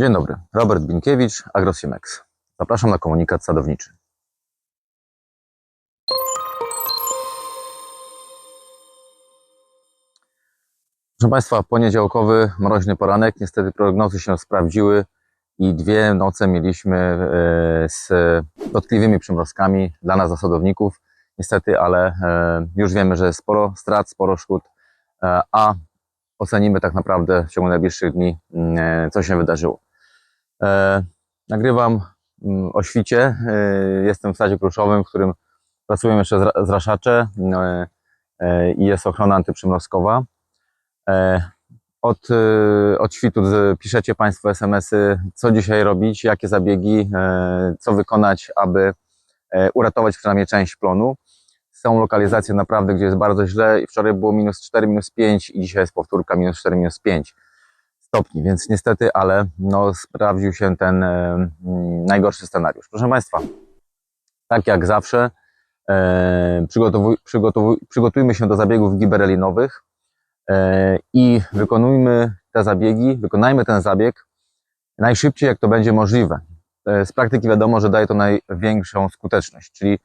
Dzień dobry, Robert Binkiewicz, AgroSimex. Zapraszam na komunikat sadowniczy. Proszę Państwa, poniedziałkowy, mroźny poranek. Niestety prognozy się sprawdziły i dwie noce mieliśmy e, z dotkliwymi przymrozkami dla nas, zasadowników. Niestety, ale e, już wiemy, że sporo strat, sporo szkód, e, a ocenimy tak naprawdę w ciągu najbliższych dni, mm, co się wydarzyło. E, nagrywam mm, o świcie. E, jestem w stadzie kruszowym, w którym pracują jeszcze zra- zraszacze e, e, i jest ochrona antyprzymrozkowa. E, od, e, od świtu piszecie Państwo SMS-y, co dzisiaj robić, jakie zabiegi, e, co wykonać, aby e, uratować przynajmniej część plonu. Są lokalizacje naprawdę, gdzie jest bardzo źle. I Wczoraj było minus 4, minus 5 i dzisiaj jest powtórka minus 4, minus 5 stopni, więc niestety, ale no, sprawdził się ten e, mm, najgorszy scenariusz. Proszę Państwa, tak jak zawsze, e, przygotowuj, przygotowuj, przygotujmy się do zabiegów giberelinowych e, i wykonujmy te zabiegi, wykonajmy ten zabieg najszybciej, jak to będzie możliwe. E, z praktyki wiadomo, że daje to największą skuteczność, czyli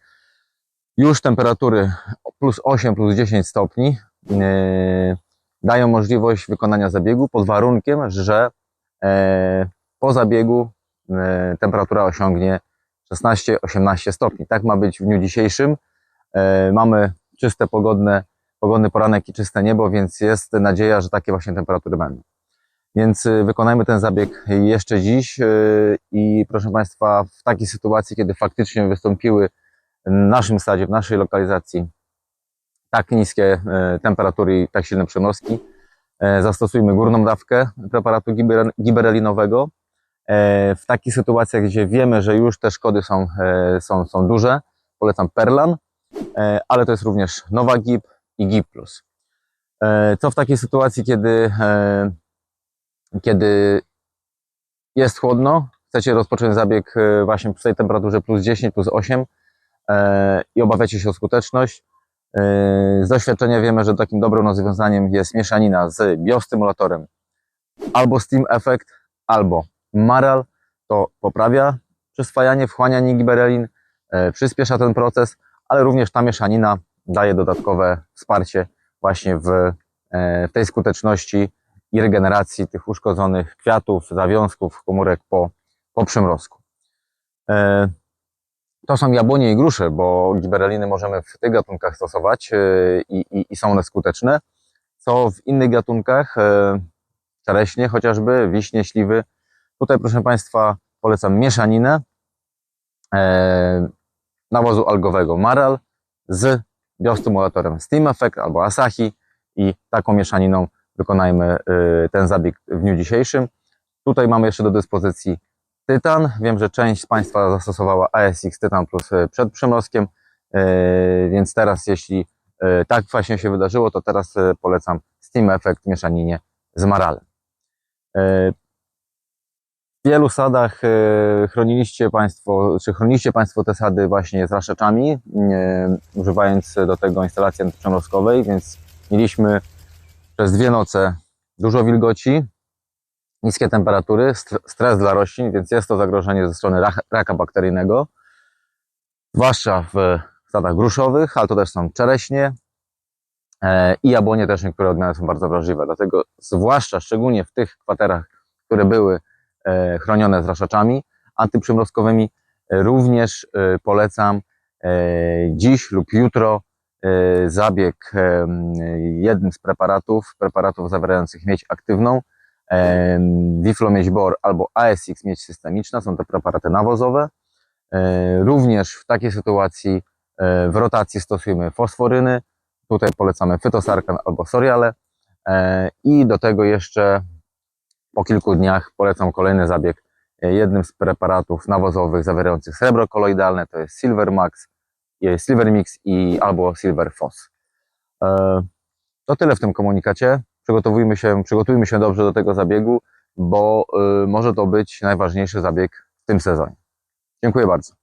już temperatury plus 8, plus 10 stopni e, dają możliwość wykonania zabiegu pod warunkiem, że e, po zabiegu e, temperatura osiągnie 16-18 stopni. Tak ma być w dniu dzisiejszym. E, mamy czyste, pogodne, pogodny poranek i czyste niebo, więc jest nadzieja, że takie właśnie temperatury będą. Więc wykonajmy ten zabieg jeszcze dziś i proszę Państwa, w takiej sytuacji, kiedy faktycznie wystąpiły w naszym stadzie, w naszej lokalizacji tak niskie e, temperatury i tak silne przymrozki, e, zastosujmy górną dawkę preparatu giber- giberelinowego. E, W takich sytuacjach, gdzie wiemy, że już te szkody są, są, są duże, polecam Perlan, ale to jest również Nowa Gib i Gib Plus. Co w takiej sytuacji, kiedy, kiedy jest chłodno, chcecie rozpocząć zabieg właśnie przy tej temperaturze plus 10, plus 8 e, i obawiacie się o skuteczność, z doświadczenia wiemy, że takim dobrym rozwiązaniem jest mieszanina z biostymulatorem albo Steam Effect, albo Maral. To poprawia przyswajanie, wchłanianie giberelin, e, przyspiesza ten proces, ale również ta mieszanina daje dodatkowe wsparcie właśnie w, e, w tej skuteczności i regeneracji tych uszkodzonych kwiatów, zawiązków, komórek po, po przymrozku. E, to są jabłonie i grusze, bo gibereliny możemy w tych gatunkach stosować yy, i, i, i są one skuteczne. Co w innych gatunkach, yy, czereśnie chociażby, wiśnie, śliwy. Tutaj, proszę Państwa, polecam mieszaninę yy, nawozu algowego Maral z biostymulatorem Steam Effect albo Asahi i taką mieszaniną wykonajmy ten zabieg w dniu dzisiejszym. Tutaj mamy jeszcze do dyspozycji Tytan. Wiem, że część z Państwa zastosowała ASX Tytan Plus e, przed przymrozkiem, e, więc teraz jeśli e, tak właśnie się wydarzyło, to teraz polecam Steam Effect mieszaninie z Maralem. W wielu sadach chroniliście Państwo, czy chroniście Państwo te sady właśnie z raszeczami, e, używając do tego instalacji antyprzemrozkowej, więc mieliśmy przez dwie noce dużo wilgoci, niskie temperatury, st- stres dla roślin, więc jest to zagrożenie ze strony raka, bakteryjnego, zwłaszcza w stadach gruszowych, ale to też są czereśnie e, i jabłonie też niektóre odmiany są bardzo wrażliwe. Dlatego zwłaszcza, szczególnie w tych kwaterach, które były e, chronione zraszaczami antyprzymrozkowymi, e, również polecam dziś lub jutro zabieg jednym z preparatów, preparatów zawierających miedź aktywną, Diflomiedź Bor albo ASX miedź systemiczna, są to preparaty nawozowe. E, Również w takiej sytuacji e, w rotacji stosujemy fosforyny. Tutaj polecamy Fytosarkan albo Soriale. E, I do tego jeszcze po kilku dniach polecam kolejny zabieg jednym z preparatów nawozowych zawierających srebro koloidalne, to jest Silver Max, Silver Mix i albo Silver Fos. To tyle w tym komunikacie przygotowujmy się, przygotujmy się dobrze do tego zabiegu, bo y, może to być najważniejszy zabieg w tym sezonie. Dziękuję bardzo.